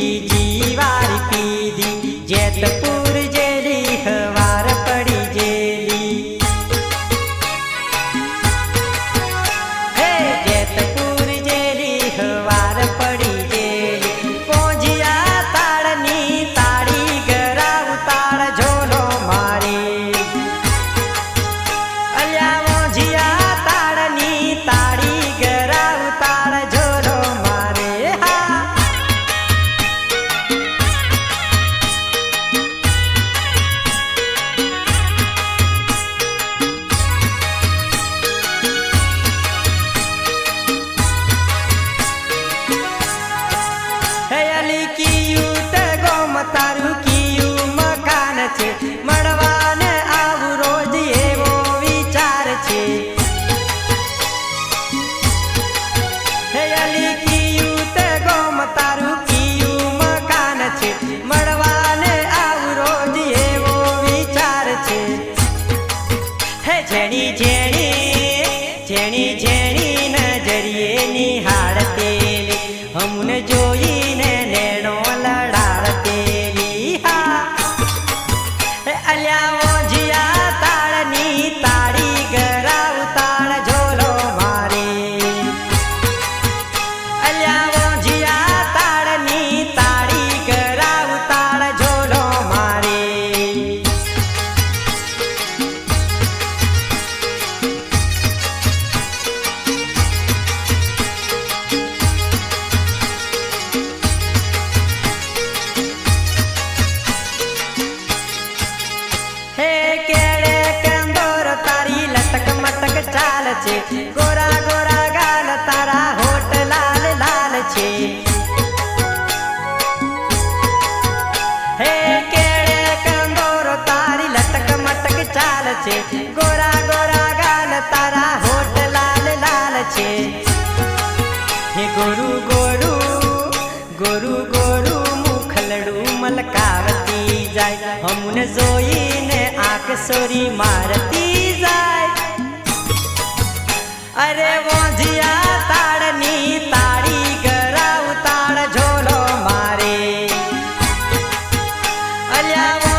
一起。છે. મળવાને આવું રોજ એવો વિચાર છે. હે અલી કિયું તે ગોમ તારું dia છે. ગોરા ગોરા ગાલ તારા હોટ લાલ લાલ છે. હે ગોરુ ગોરુ ગોરુ ગોરુ મુખલડું મલકાવતી જાય. હમને જોઈને આંખ સોરી મારતી જાય. અરે વોંધિયા તાળની તાળી ગરાવ તાળ ઝોલો મારે. અલ્યા